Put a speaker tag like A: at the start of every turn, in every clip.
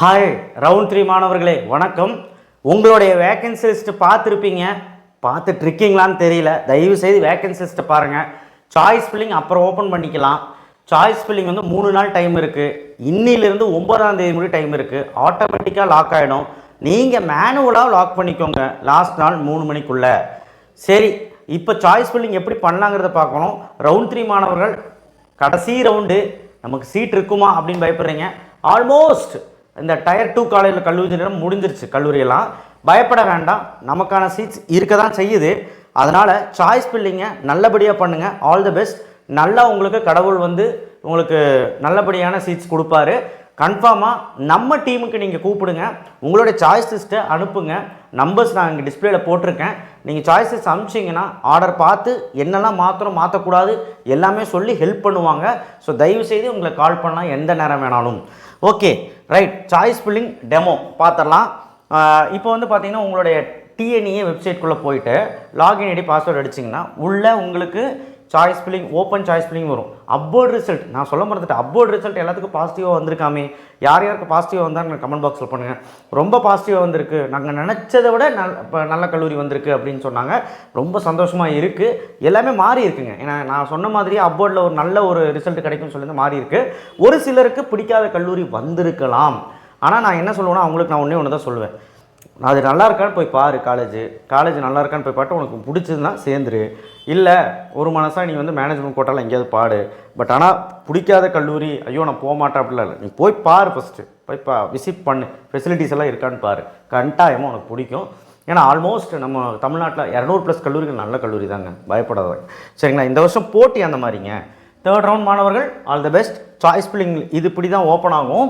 A: Hi round three மாணவர்களே வணக்கம். உங்களுடைய வேக்கன்சி லிஸ்ட் பார்த்துருப்பீங்க. பார்த்துட்ருக்கீங்களான்னு தெரியல. தயவு செய்து வேகன்சி லிஸ்ட்டை பாருங்கள் சாய்ஸ் ஃபில்லிங் அப்புறம் ஓப்பன் பண்ணிக்கலாம். சாய்ஸ் ஃபில்லிங் வந்து மூணு நாள் டைம் இருக்குது இன்னிலிருந்து ஒன்பதாம் தேதி முடி டைம் இருக்குது ஆட்டோமேட்டிக்காக லாக் ஆகிடும் நீங்கள் மேனுவலாக லாக் பண்ணிக்கோங்க. லாஸ்ட் நாள் மூணு மணிக்குள்ளே. சரி இப்போ சாய்ஸ் ஃபில்லிங் எப்படி பண்ணலாங்கிறத பார்க்கணும். ரவுண்ட் த்ரீ மாணவர்கள் கடைசி ரவுண்டு நமக்கு சீட் இருக்குமா அப்படின்னு பயப்படுறீங்க. ஆல்மோஸ்ட் இந்த டயர் டூ காலேஜில் கல்லூரி நேரம் முடிஞ்சிருச்சு கல்லூரியெல்லாம். பயப்பட வேண்டாம். நமக்கான சீட்ஸ் இருக்க தான் செய்யுது. அதனால் சாய்ஸ் பில்லிங்கை நல்லபடியாக பண்ணுங்கள் ஆல் தி பெஸ்ட் நல்லா உங்களுக்கு கடவுள் வந்து உங்களுக்கு நல்லபடியான சீட்ஸ் கொடுப்பாரு. கன்ஃபார்மாக நம்ம டீமுக்கு நீங்கள் கூப்பிடுங்க. உங்களுடைய சாய்ஸ் லிஸ்ட்டை அனுப்புங்க. நம்பர்ஸ் நான் இங்கே டிஸ்பிளேல போட்டிருக்கேன். நீங்கள் சாய்ஸ் லிஸ்ட் அனுப்பிச்சிங்கன்னா ஆர்டர் பார்த்து என்னெல்லாம் மாற்றணும் மாற்றக்கூடாது எல்லாமே சொல்லி ஹெல்ப் பண்ணுவாங்க. ஸோ தயவு செய்து உங்களை கால் பண்ணலாம் எந்த நேரம் வேணாலும். Okay right choice filling demo பார்த்துடலாம் இப்போ வந்து பார்த்தீங்கன்னா உங்களுடைய டிஎன்இஏ வெப்சைட்குள்ளே போயிட்டு லாகின் ஐடி பாஸ்வேர்டு அடிச்சிங்கன்னா உள்ளே உங்களுக்கு choice filling open choice filling வரும். அப்போர்ட் ரிசல்ட் நான் சொல்ல மறந்துட்டேன். அப்போர்ட் ரிசல்ட் எல்லாத்துக்கும் பாசிட்டிவாக வந்திருக்காமே. யார் யாருக்கு பாசிட்டிவாக வந்தால் கமெண்ட் பாக்ஸில் பண்ணுங்கள் ரொம்ப பாசிட்டிவாக வந்திருக்கு. நாங்கள் நினச்சதை விட நல் இப்போ நல்ல கல்லூரி வந்திருக்கு அப்படின்னு சொன்னாங்க. ரொம்ப சந்தோஷமாக இருக்குது எல்லாமே மாறி இருக்குங்க. ஏன்னா நான் சொன்ன மாதிரியே அப்போர்டில் ஒரு நல்ல ஒரு ரிசல்ட் கிடைக்கும்னு சொல்லி மாறி இருக்கு. ஒரு சிலருக்கு பிடிக்காத கல்லூரி வந்திருக்கலாம். ஆனால் நான் என்ன சொல்லுவேன்னா அவங்களுக்கு நான் ஒன்றே ஒன்று தான் சொல்லுவேன். அது நல்லா இருக்கான்னு போய் பாரு காலேஜ் காலேஜ் நல்லா இருக்கான்னு போய் பாட்டு உனக்கு பிடிச்சதுன்னா சேர்ந்துரு. இல்லை ஒரு மனசாக நீ வந்து மேனேஜ்மெண்ட் கோட்டாவில் எங்கேயாவது பாடு. பட் ஆனால் பிடிக்காத கல்லூரி ஐயோ நான் போக மாட்டேன் அப்படிலாம் இல்லை. நீ போய் பாரு ஃபஸ்ட்டு போய் பா விசிட் பண்ணு. ஃபெசிலிட்டிஸ் எல்லாம் இருக்கான்னு பாரு. கட்டாயமாக உனக்கு பிடிக்கும். ஏன்னா ஆல்மோஸ்ட் நம்ம தமிழ்நாட்டில் இரநூறு ப்ளஸ் கல்லூரிகள் நல்ல கல்லூரி தாங்க. பயப்படாத சரிங்களா? இந்த வருஷம் போட்டி அந்த மாதிரிங்க. தேர்ட் ரவுண்ட் மாணவர்கள் all the best choice filling இது இப்படி தான் ஓப்பன் ஆகும்.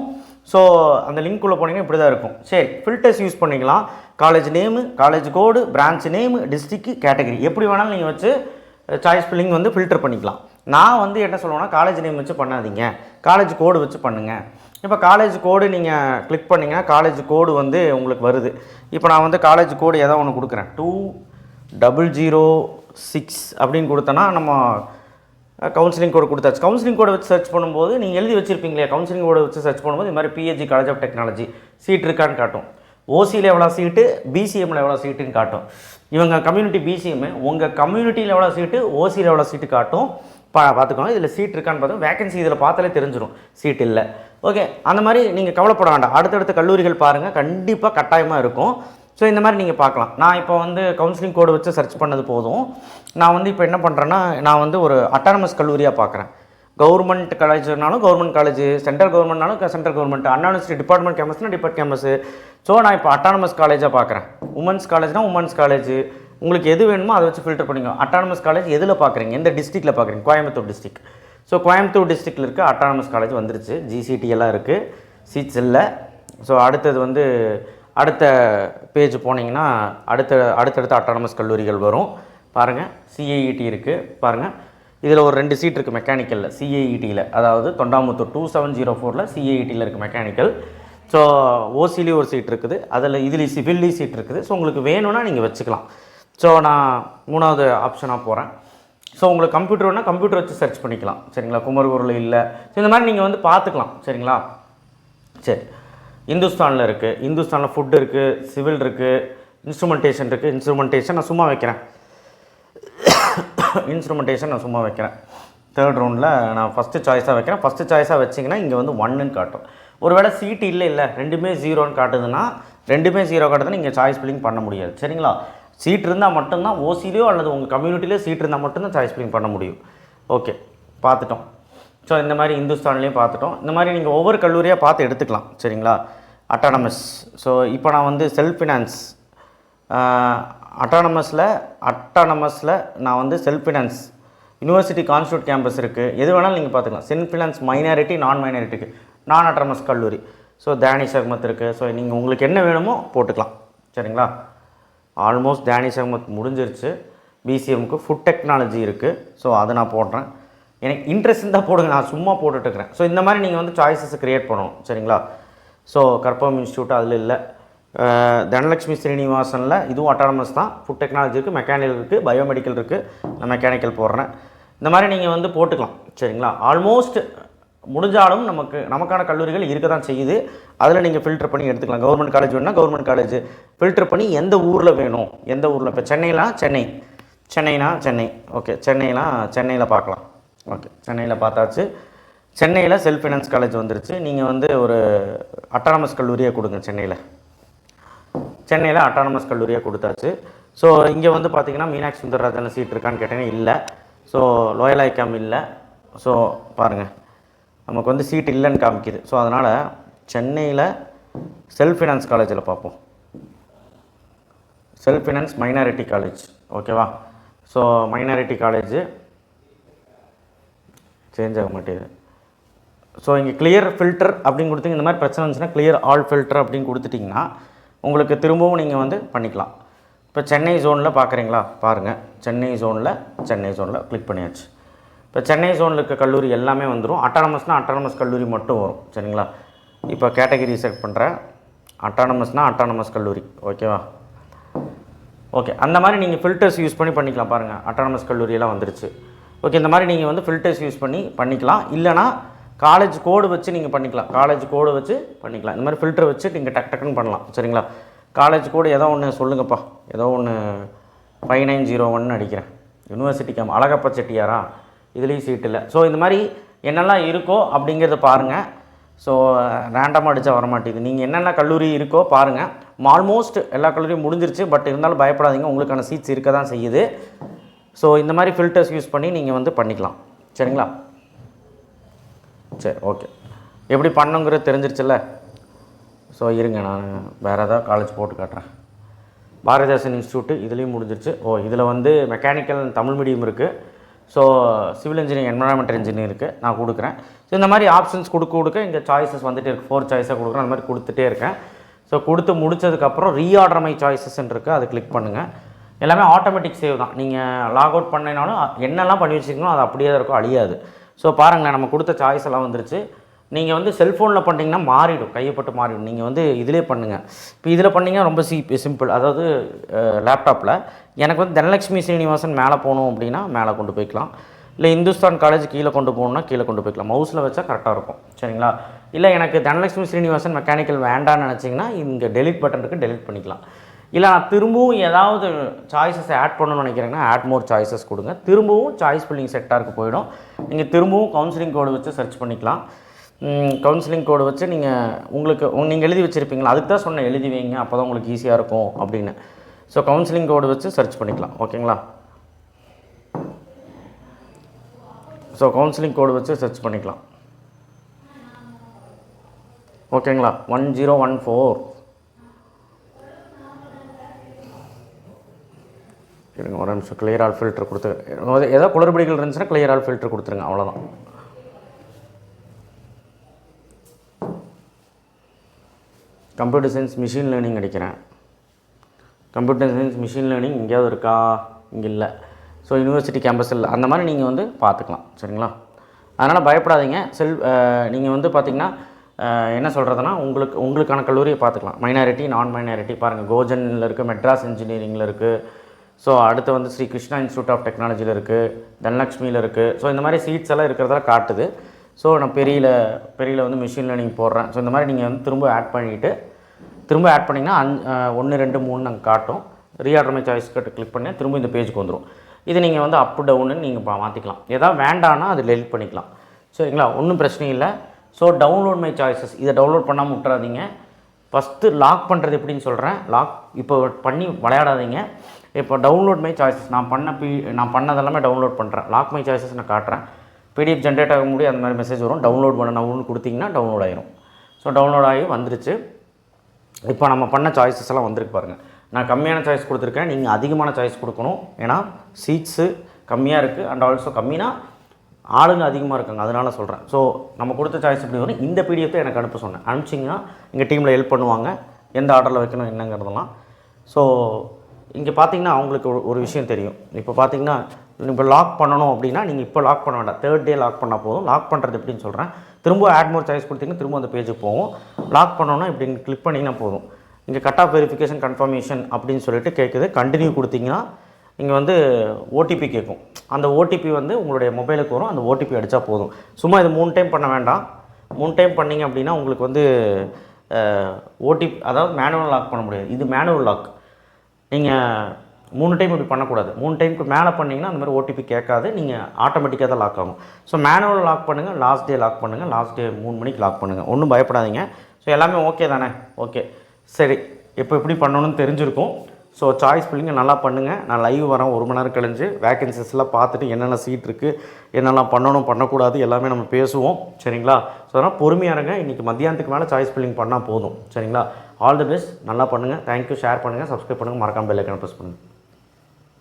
A: ஸோ அந்த லிங்க் உள்ள போனீங்கன்னா இப்படி தான் இருக்கும். சரி ஃபில்டர்ஸ் யூஸ் பண்ணிக்கலாம். College name college code branch name district category எப்படி வேணாலும் நீங்கள் வச்சு சாய்ஸ் ஃபில்லிங் வந்து ஃபில்டர் பண்ணிக்கலாம். நான் வந்து என்ன சொல்லுவேன்னா காலேஜ் நேம் வச்சு பண்ணாதீங்க. காலேஜ் கோடு வச்சு பண்ணுங்கள் இப்போ காலேஜ் கோடு நீங்கள் கிளிக் பண்ணிங்கன்னா காலேஜ் கோடு வந்து உங்களுக்கு வருது. இப்போ நான் வந்து காலேஜ் கோடு ஏதோ ஒன்று கொடுக்குறேன். டூ டபுள் ஜீரோ சிக்ஸ் அப்படின்னு கொடுத்தேன்னா நம்ம கவுன்சிலிங் கோடு கொடுத்தாச்சு. கவுன்சிலிங் கோடை வச்சு சர்ச் பண்ணும்போது நீங்கள் எழுதி வச்சுருப்பீங்களே கவுன்சிலிங் கோடை வச்சு சர்ச் பண்ணும்போது இது மாதிரி PHC college of technology seat இருக்கான்னு காட்டும். ஓசியில் எவ்வளோ சீட்டு பிசிஎம்மில் எவ்வளோ சீட்டுன்னு காட்டும். இவங்க கம்யூனிட்டி பிசிஎம் உங்கள் கம்யூனிட்டியில் எவ்வளோ சீட்டு ஓசியில் எவ்வளோ சீட்டு காட்டும். பா பார்த்துக்கோங்க இதில் சீட் இருக்கான்னு பார்த்தோம் வேகன்சி இதில் பார்த்தாலே தெரிஞ்சிடும் சீட் இல்லை. ஓகே அந்த மாதிரி நீங்கள் கவலைப்பட வேண்டாம். அடுத்தடுத்த கல்லூரிகள் பாருங்கள் கண்டிப்பாக கட்டாயமாக இருக்கும். ஸோ இந்த மாதிரி நீங்கள் பார்க்கலாம். நான் இப்போ வந்து கவுன்சிலிங் கோடு வச்சு சர்ச் பண்ணது போதும். நான் வந்து இப்போ என்ன பண்ணுறேன்னா நான் வந்து ஒரு அட்டானமஸ் கல்லூரியாக பார்க்குறேன். கவர்மெண்ட் காலேஜ்னாலும் கவர்மெண்ட் காலேஜ் சென்ட்ரல் கவர்மெண்ட்னாலும் சென்ட்ரல் கவர்மெண்ட் அன்னானிவர்சிட்டி டிபார்ட்மெண்ட் கேம்பஸ்னா டிபார்ட் கேம்பஸ். ஸோ நான் இப்போ அட்டானமஸ் காலேஜாக பார்க்குறேன் உமன்ஸ் காலேஜ்னா உமன்ஸ் காலேஜ் உங்களுக்கு எது வேணுமோ அதை வச்சு ஃபில்டர் பண்ணிக்கோ. அட்டானமஸ் காலேஜ் எதில் பார்க்குறீங்க எந்த டிஸ்ட்ரிக்டில் பார்க்குறீங்க கோயம்புத்தூர் டிஸ்ட்ரிக் ஸோ கோயம்புத்தூர் டிஸ்ட்ரிக்டில் இருக்க அட்டானமஸ் காலேஜ் வந்துருச்சு. ஜிசிடி எல்லாம் இருக்குது சீட்ஸ் இல்லை. ஸோ அடுத்தது வந்து அடுத்த பேஜ் போனீங்கன்னா அடுத்த அடுத்தடுத்த அட்டானமஸ் கல்லூரிகள் வரும். பாருங்கள் சிஐஇடி இருக்குது பாருங்கள் இதில் ஒரு ரெண்டு சீட் இருக்குது மெக்கானிக்கலில் சிஐஇடியில் அதாவது தொண்டாமுத்தூர் டூ செவன் ஜீரோ ஃபோரில் சிஐஇடியில் இருக்குது மெக்கானிக்கல் ஸோ ஓசிலையும் ஒரு சீட் இருக்குது. அதில் இதுலேயும் சிவில்லையும் சீட் இருக்குது. ஸோ உங்களுக்கு வேணும்னா நீங்கள் வச்சுக்கலாம். ஸோ நான் மூணாவது ஆப்ஷனாக போகிறேன் ஸோ உங்களுக்கு கம்ப்யூட்டர் வேணால் கம்ப்யூட்டர் வச்சு சர்ச் பண்ணிக்கலாம். சரிங்களா? குமரகுரில் இல்லை. ஸோ இந்த மாதிரி நீங்கள் வந்து பார்த்துக்கலாம். சரிங்களா? சரி. இந்துஸ்தானில் இருக்குது இந்துஸ்தானில் ஃபுட் இருக்குது சிவில் இருக்குது இன்ஸ்ட்ருமெண்டேஷன் இருக்குது இன்ஸ்ட்ருமெண்டேஷன் நான் சும்மா வைக்கிறேன். இன்ஸ்ட்ருமெண்டேஷன் நான் சும்மா வைக்கிறேன். தேர்ட் ரவுண்டில் நான் ஃபஸ்ட்டு சாய்ஸாக வைக்கிறேன். ஃபஸ்ட்டு சாய்ஸாக வச்சிங்கன்னா இங்கே வந்து ஒன்னுன்னு காட்டும். ஒருவேளை சீட் இல்லை இல்லை. ரெண்டுமே ஜீரோன்னு காட்டுதுன்னா ரெண்டுமே ஜீரோ காட்டுதுன்னா இங்கே சாய்ஸ் பில்லிங் பண்ண முடியாது. சரிங்களா? சீட் இருந்தால் மட்டும்தான் ஓசிலையோ அல்லது உங்கள் கம்யூனிட்டிலையோ சீட் இருந்தால் மட்டும்தான் சாய்ஸ் பில்லிங் பண்ண முடியும். ஓகே பார்த்துட்டோம். ஸோ இந்த மாதிரி இந்துஸ்தான்லேயும் பார்த்துட்டோம். இந்த மாதிரி நீங்கள் ஒவ்வொரு கல்லூரியாக பார்த்து எடுத்துக்கலாம். சரிங்களா? அட்டானமஸ் ஸோ இப்போ நான் வந்து செல்ஃப் ஃபினான்ஸ் அட்டானமஸில் அட்டானமஸில் நான் வந்து self finance university constituent campus இருக்குது எது வேணாலும் நீங்கள் பார்த்துக்கலாம். செல்ஃப் ஃபினான்ஸ் மைனாரிட்டி நான் மைனாரிட்டிக்கு நான் அட்டானமஸ் கல்லூரி. ஸோ தேனி சர்மத் இருக்குது ஸோ நீங்கள் உங்களுக்கு என்ன வேணுமோ போட்டுக்கலாம். சரிங்களா? ஆல்மோஸ்ட் தேனி சர்மத் முடிஞ்சிருச்சு. பிசிஎம்க்கு ஃபுட் டெக்னாலஜி இருக்குது ஸோ அதை நான் போடுறேன். எனக்கு இன்ட்ரெஸ்ட் இருந்தால் போடுங்க. நான் சும்மா போட்டுட்ருக்கிறேன் ஸோ இந்த மாதிரி நீங்கள் வந்து சாய்ஸஸ் க்ரியேட் பண்ணணும். சரிங்களா? ஸோ கற்பம் இன்ஸ்டியூட் அதில் இல்லை. தனலக்ஷ்மி தனலட்சுமி ஸ்ரீனிவாசனில் இதுவும் அட்டானமஸ் தான். ஃபுட் டெக்னாலஜி இருக்குது மெக்கானிக்கல் இருக்குது பயோமெடிக்கல் இருக்குது நான் மெக்கானிக்கல் போடுறேன். இந்த மாதிரி நீங்கள் வந்து போட்டுக்கலாம். சரிங்களா? ஆல்மோஸ்ட் முடிஞ்சாலும் நமக்கு நமக்கான கல்லூரிகள் இருக்க தான் செய்யுது. அதில் நீங்கள் ஃபில்டர் பண்ணி எடுத்துக்கலாம். கவர்மெண்ட் காலேஜ் வேணுன்னா கவர்மெண்ட் காலேஜ் ஃபில்டர் பண்ணி எந்த ஊரில் வேணும்? எந்த ஊரில்? இப்போ சென்னைலாம் சென்னை. சென்னைனா சென்னை. ஓகே சென்னைலாம் சென்னையில் பார்க்கலாம். ஓகே சென்னையில் பார்த்தாச்சு. சென்னையில் செல்ஃப் ஃபைனான்ஸ் காலேஜ் வந்துருச்சு. நீங்கள் வந்து ஒரு அட்டானமஸ் கல்லூரியை கொடுங்க சென்னையில். சென்னையில் அட்டானமஸ் கல்லூரியாக கொடுத்தாச்சு. ஸோ இங்கே வந்து பார்த்தீங்கன்னா மீனாட்சி சுந்தரராஜன் சீட் இருக்கான்னு கேட்டீங்கன்னா இல்லை. ஸோ லோயல் ஐக்காம் இல்லை. ஸோ பாருங்கள் நமக்கு வந்து சீட் இல்லைன்னு காமிக்குது. ஸோ அதனால் சென்னையில் செல்ஃப் ஃபினான்ஸ் காலேஜில் பார்ப்போம் செல்ஃப் ஃபினான்ஸ் மைனாரிட்டி காலேஜ் ஓகேவா ஸோ மைனாரிட்டி காலேஜு சேஞ்ச் ஆக மாட்டேங்குது. ஸோ இங்கே கிளியர் ஃபில்டர் அப்படின்னு கொடுத்தீங்க இந்த மாதிரி பிரச்சனை இருந்துச்சுன்னா கிளியர் ஆல் ஃபில்டர் அப்படின்னு கொடுத்துட்டிங்கன்னா உங்களுக்கு திரும்பவும் நீங்கள் வந்து பண்ணிக்கலாம். இப்போ சென்னை ஜோனில் பார்க்குறீங்களா பாருங்கள் சென்னை ஜோனில் சென்னை ஜோனில் கிளிக் பண்ணியாச்சு. இப்போ சென்னை ஜோனில் இருக்க கல்லூரி எல்லாமே வந்துடும் அட்டானமஸ்னால் அட்டானமஸ் கல்லூரி மட்டும் வரும். சரிங்களா? இப்போ கேட்டகரி செட் பண்ணுறேன் அட்டானமஸ்னால் அட்டானமஸ் கல்லூரி. ஓகேவா ஓகே அந்த மாதிரி நீங்கள் ஃபில்டர்ஸ் யூஸ் பண்ணி பண்ணிக்கலாம் பாருங்கள் அட்டானமஸ் கல்லூரியெல்லாம் வந்துருச்சு. ஓகே இந்த மாதிரி நீங்கள் வந்து ஃபில்டர்ஸ் யூஸ் பண்ணி பண்ணிக்கலாம். இல்லைனா காலேஜ் கோடு வச்சு நீங்கள் பண்ணிக்கலாம். காலேஜ் கோடு வச்சு பண்ணிக்கலாம். இந்த மாதிரி ஃபில்டர் வச்சு நீங்கள் டக் டக்குன்னு பண்ணலாம். சரிங்களா? காலேஜ் கோடு ஏதோ ஒன்று சொல்லுங்கப்பா. ஏதோ ஒன்று ஃபைவ் நைன் ஜீரோ ஒன்னு அடிக்கிறேன். யூனிவர்சிட்டி கேம் அழகப்பா செட்டியாரா? இதுலேயும் சீட் இல்லை. ஸோ இந்த மாதிரி என்னெல்லாம் இருக்கோ அப்படிங்கிறத பாருங்கள் ஸோ ரேண்டமாக அடித்தா வர மாட்டேங்குது நீங்கள் என்னென்ன கல்லூரி இருக்கோ பாருங்கள் ஆல்மோஸ்ட் எல்லா கல்லூரியும் முடிஞ்சிருச்சு. பட் இருந்தாலும் பயப்படாதீங்க. உங்களுக்கான சீட்ஸ் இருக்க தான் செய்யுது. ஸோ இந்த மாதிரி ஃபில்டர்ஸ் யூஸ் பண்ணி நீங்கள் வந்து பண்ணிக்கலாம். சரிங்களா? சரி ஓகே எப்படி பண்ணுங்கிறது தெரிஞ்சிருச்சுல்ல? ஸோ இருங்க நான் வேறு ஏதாவது காலேஜ் போட்டு காட்டுறேன். பாரதிதாசன் இன்ஸ்டியூட்டு இதுலேயும் முடிஞ்சிருச்சு. ஓ இதில் வந்து மெக்கானிக்கல் தமிழ் மீடியம் இருக்குது so civil engineering environment engineer இருக்குது நான் கொடுக்குறேன். ஸோ இந்த மாதிரி ஆப்ஷன்ஸ் கொடுக்க கொடுக்க இங்கே சாய்ஸஸ் வந்துகிட்டே இருக்குது ஃபோர் சாய்ஸாக கொடுக்குறேன். அந்த மாதிரி கொடுத்துட்டே இருக்கேன். ஸோ கொடுத்து முடிச்சதுக்கப்புறம் ரீஆர்டர் மை சாய்ஸஸ்ன்னு இருக்குது அதை கிளிக் பண்ணுங்கள் எல்லாமே ஆட்டோமேட்டிக் சேவ் தான். நீங்கள் லாக் அவுட் பண்ணினாலும் என்னெல்லாம் பண்ணி வச்சிருக்கீங்களோ அது அப்படியே தான் இருக்கும். அழியாது. ஸோ பாருங்களேன் நம்ம கொடுத்த சாய்ஸ் எல்லாம் வந்துருச்சு. நீங்கள் வந்து செல்ஃபோனில் பண்ணிங்கன்னா மாறிடும் கையப்பட்டு மாறிடும். நீங்கள் வந்து இதிலே பண்ணுங்கள் இப்போ இதில் பண்ணிங்கன்னா ரொம்ப சி சிம்பிள் அதாவது லேப்டாப்பில் எனக்கு வந்து தனலட்சுமி ஸ்ரீனிவாசன் மேலே போகணும் அப்படின்னா மேலே கொண்டு போய்க்கலாம். இல்லை இந்துஸ்தான் காலேஜ் கீழே கொண்டு போகணுன்னா கீழே கொண்டு போய்க்கலாம். மவுஸில் வச்சா கரெக்டாக இருக்கும். சரிங்களா? இல்லை எனக்கு தனலட்சுமி ஸ்ரீனிவாசன் மெக்கானிக்கல் வேண்டாம்னு நினச்சிங்கன்னா இங்கே டெலிட் பட்டன் இருக்குது டெலிட் பண்ணிக்கலாம். இல்லை நான் திரும்பவும் ஏதாவது சாய்ஸஸ் ஆட் பண்ணணும்னு நினைக்கிறேங்கன்னா ஆட் மோர் சாய்ஸஸ் கொடுங்க. திரும்பவும் சாய்ஸ் ஃபில்லிங் செக்டாருக்கு போயிடும். நீங்கள் திரும்பவும் கவுன்சிலிங் கோடு வச்சு சர்ச் பண்ணிக்கலாம். கவுன்சிலிங் கோடு வச்சு நீங்கள் உங்களுக்கு நீங்கள் எழுதி வச்சுருப்பீங்களா? அதுக்கு தான் சொன்னேன் எழுதி வைங்க அப்போ தான் உங்களுக்கு ஈஸியாக இருக்கும் அப்படின்னு. ஸோ கவுன்சிலிங் கோடு வச்சு சர்ச் பண்ணிக்கலாம் ஓகேங்களா ஸோ கவுன்சிலிங் கோடு வச்சு சர்ச் பண்ணிக்கலாம். ஓகேங்களா ஒன் ஜீரோ ஒன் ஃபோர் இருங்க ஒரு நிமிஷம் கிளியர் ஆல் ஃபில்டர் கொடுத்து ஏதோ குளறுபடிகள் இருந்துச்சுன்னா கிளியர் ஆல் ஃபில்டர் கொடுத்துருங்க அவ்வளோதான் கம்ப்யூட்டர் சயின்ஸ் மிஷின் லேர்னிங் அடிக்கிறேன். கம்ப்யூட்டர் சயின்ஸ் மிஷின் லேர்னிங் எங்கேயாவது இருக்கா? இங்கே இல்லை. ஸோ யூனிவர்சிட்டி கேம்பஸ் இல்லை. அந்த மாதிரி நீங்கள் வந்து பார்த்துக்கலாம். சரிங்களா? அதனால் பயப்படாதீங்க. செல் நீங்கள் வந்து பார்த்தீங்கன்னா என்ன சொல்கிறதுனா உங்களுக்கு உங்களுக்கான கல்லூரியை பார்த்துக்கலாம். மைனாரிட்டி நான் மைனாரிட்டி பாருங்கள் கோஜனில் இருக்குது மெட்ராஸ் இன்ஜினியரிங்கில் இருக்குது ஸோ அடுத்து வந்து ஸ்ரீ கிருஷ்ணா இன்ஸ்டியூட் ஆஃப் டெக்னாலஜியில் இருக்குது தனலக்ஷ்மியில் இருக்குது ஸோ இந்த மாதிரி சீட்ஸ் எல்லாம் இருக்கிறதா காட்டுது. ஸோ நான் பெரியில பெரியில் வந்து மிஷின் லேர்னிங் போடுறேன். ஸோ இந்த மாதிரி நீங்கள் வந்து திரும்ப ஆட் பண்ணிவிட்டு திரும்ப ஆட் பண்ணிங்கன்னா அஞ் ஒன்று ரெண்டு மூணு நாங்கள் காட்டும். ரீஆர்டர்மை சாய்ஸ் கட்டு கிளிக் பண்ணி திரும்ப இந்த பேஜுக்கு வந்துடும் இது நீங்கள் வந்து அப் டவுன்னு நீங்கள் மாற்றிக்கலாம் ஏதாவது வேண்டான்னா அது டெலிட் பண்ணிக்கலாம். சரிங்களா? ஒன்றும் பிரச்சனை இல்லை. ஸோ டவுன்லோட் மை சாய்ஸஸ் இதை டவுன்லோட் பண்ணாமல் விட்டுறாதீங்க. ஃபஸ்ட்டு லாக் பண்ணுறது எப்படின்னு சொல்கிறேன் லாக் இப்போ பண்ணி விளையாடாதீங்க. இப்போ டவுன்லோட் மை சாய்ஸஸ் நான் பண்ண பி நான் பண்ணதெல்லாமே டவுன்லோட் பண்ணுறேன் லாக் மை சாய்ஸஸ் நான் காட்டுறேன். பிடிஎஃப் ஜென்ரேட் ஆக முடியும் அந்த மாதிரி மெசேஜ் வரும். டவுன்லோட் பண்ண நான் கொடுத்தீங்கன்னா டவுன்லோட் ஆயிரும். ஸோ டவுன்லோட் ஆகி வந்துருச்சு. இப்போ நம்ம பண்ண சாய்ஸஸ் எல்லாம் வந்திருக்கு பாருங்கள் நான் கம்மியான சாய்ஸ் கொடுத்துருக்கேன். நீங்கள் அதிகமான சாய்ஸ் கொடுக்கணும். ஏன்னா சீட்ஸு கம்மியாக இருக்குது அண்ட் ஆல்சோ கம்மினா ஆளுங்க அதிகமாக இருக்காங்க. அதனால சொல்கிறேன் ஸோ நம்ம கொடுத்த சாய்ஸ் எப்படி வரும்? இந்த பிடிஎஃப் எனக்கு அனுப்ப சொன்னேன். அனுப்பிச்சிங்கன்னா எங்கள் டீமில் ஹெல்ப் பண்ணுவாங்க. எந்த ஆர்டரில் வைக்கணும் என்னங்கிறதெல்லாம். ஸோ இங்கே பார்த்தீங்கன்னா அவங்களுக்கு ஒரு ஒரு விஷயம் தெரியும். இப்போ பார்த்தீங்கன்னா இப்போ லாக் பண்ணணும் அப்படின்னா நீங்கள் இப்போ லாக் பண்ண வேண்டாம். தேர்ட் டே லாக் பண்ணால் போதும். லாக் பண்ணுறது எப்படின்னு சொல்கிறேன் திரும்ப ஆட் மோர் சாய்ஸ் கொடுத்தீங்கன்னா திரும்ப அந்த பேஜுக்கு போகும். லாக் பண்ணோன்னா இப்படின்னு கிளிக் பண்ணிங்கன்னா போதும். இங்கே கட் ஆஃப் வெரிஃபிகேஷன் கன்ஃபர்மேஷன் அப்படின்னு சொல்லிட்டு கேட்குது கண்டினியூ கொடுத்தீங்கன்னா இங்கே வந்து ஓடிபி கேட்கும் அந்த ஓடிபி வந்து உங்களுடைய மொபைலுக்கு வரும். அந்த ஓடிபி அடித்தா போதும். சும்மா இது மூணு டைம் பண்ண வேண்டாம். மூணு டைம் பண்ணீங்க அப்படின்னா உங்களுக்கு வந்து ஓடிபி அதாவது மேனுவல் லாக் பண்ண முடியாது. இது மேனுவல் லாக் நீங்கள் மூணு டைம் இப்படி பண்ணக்கூடாது. மூணு டைமுக்கு மேலே பண்ணிங்கன்னா அந்த மாதிரி ஓடிபி கேட்காது. நீங்கள் ஆட்டோமேட்டிக்காக தான் லாக் ஆகும். ஸோ மேனுவல் லாக் பண்ணுங்கள் லாஸ்ட் டே லாக் பண்ணுங்கள் லாஸ்ட் டே மூணு மணிக்கு லாக் பண்ணுங்கள் ஒன்றும் பயப்படாதீங்க. ஸோ எல்லாமே ஓகே தானே? ஓகே சரி. இப்போ எப்படி பண்ணணும்னு தெரிஞ்சிருக்கும். ஸோ சாய்ஸ் பிள்ளைங்க நல்லா பண்ணுங்கள் நான் லைவ் வரேன் ஒரு மணி நேரம் கழிஞ்சு. வேகன்சிஸ்லாம் பார்த்துட்டு என்னென்ன சீட் இருக்குது என்னெல்லாம் பண்ணணும் பண்ணக்கூடாது எல்லாமே நம்ம பேசுவோம். சரிங்களா? ஸோ அதனால் பொறுமையாக இருங்க. இன்றைக்கி மத்தியானத்துக்கு மேலே சாய்ஸ் ஃபில்லிங் பண்ணால் போதும். சரிங்களா? ஆல் தி பெஸ்ட் நல்லா பண்ணுங்கள் தேங்க்யூ ஷேர் பண்ணுங்கள் சப்ஸ்கிரைப் பண்ணுங்கள் மறக்காம பெல் ஐக்கனை ப்ரெஸ் பண்ணுங்கள்